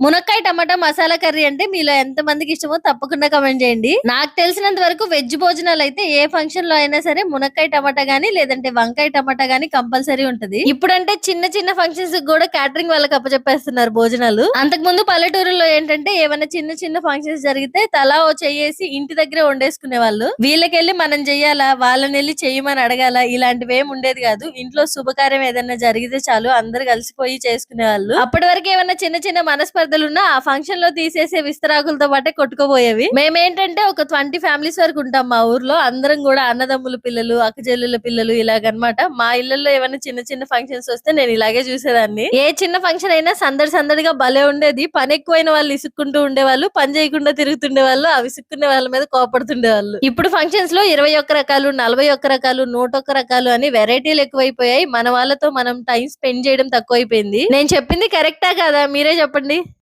మునక్కాయ టమాటా మసాలా కర్రీ అంటే మీలో ఎంత మందికి ఇష్టమో తప్పకుండా కమెంట్ చేయండి. నాకు తెలిసినంత వరకు వెజ్ భోజనాలు అయితే ఏ ఫంక్షన్లో అయినా సరే మునక్కాయ టమాటా గానీ లేదంటే వంకాయ టమాటా గానీ కంపల్సరీ ఉంటది. ఇప్పుడంటే చిన్న చిన్న ఫంక్షన్స్ కూడా క్యాటరింగ్ వాళ్ళకి అప్పచెప్పేస్తున్నారు భోజనాలు. అంతకు ముందు పల్లెటూరులో ఏంటంటే ఏమైనా చిన్న చిన్న ఫంక్షన్స్ జరిగితే తలా ఓ చెయ్యేసి ఇంటి దగ్గరే వండేసుకునే వాళ్ళు. వీళ్ళకెళ్ళి మనం చెయ్యాలా వాళ్ళని వెళ్ళి చెయ్యమని అడగాల? ఇలాంటివి ఏమి ఉండేది కాదు. ఇంట్లో శుభకార్యం ఏదైనా జరిగితే చాలు అందరు కలిసిపోయి చేసుకునే వాళ్ళు. అప్పటి వరకు ఏమైనా చిన్న చిన్న మనస్పర్ ఉన్నా ఆ ఫంక్షన్లో తీసేసే విస్తరాకులతో పాటే కొట్టుకోబోయేవి మేమేంటంటే ఒక ట్వంటీ ఫ్యామిలీస్ వరకు ఉంటాం మా ఊర్లో. అందరం కూడా అన్నదమ్ముల పిల్లలు అక్కచెల్లెల పిల్లలు ఇలాగనమాట. మా ఇళ్ళలో ఏమైనా చిన్న చిన్న ఫంక్షన్స్ వస్తే నేను ఇలాగే చూసేదాన్ని. ఏ చిన్న ఫంక్షన్ అయినా సందడి సందడిగా భలే ఉండేది. పని ఎక్కువైన వాళ్ళు ఇసుక్కుంటూ ఉండేవాళ్ళు. పని చేయకుండా తిరుగుతుండే వాళ్ళు. ఆ విసుక్కునే వాళ్ళ మీద కోపడుతుండే వాళ్ళు. ఇప్పుడు ఫంక్షన్స్లో ఇరవై ఒక్క రకాలు నలభై ఒక్క రకాలు నూట ఒక్క రకాలు అని వెరైటీలు ఎక్కువైపోయాయి. మన వాళ్ళతో మనం టైం స్పెండ్ చేయడం తక్కువైపోయింది. నేను చెప్పింది కరెక్టా కదా? మీరే చెప్పండి.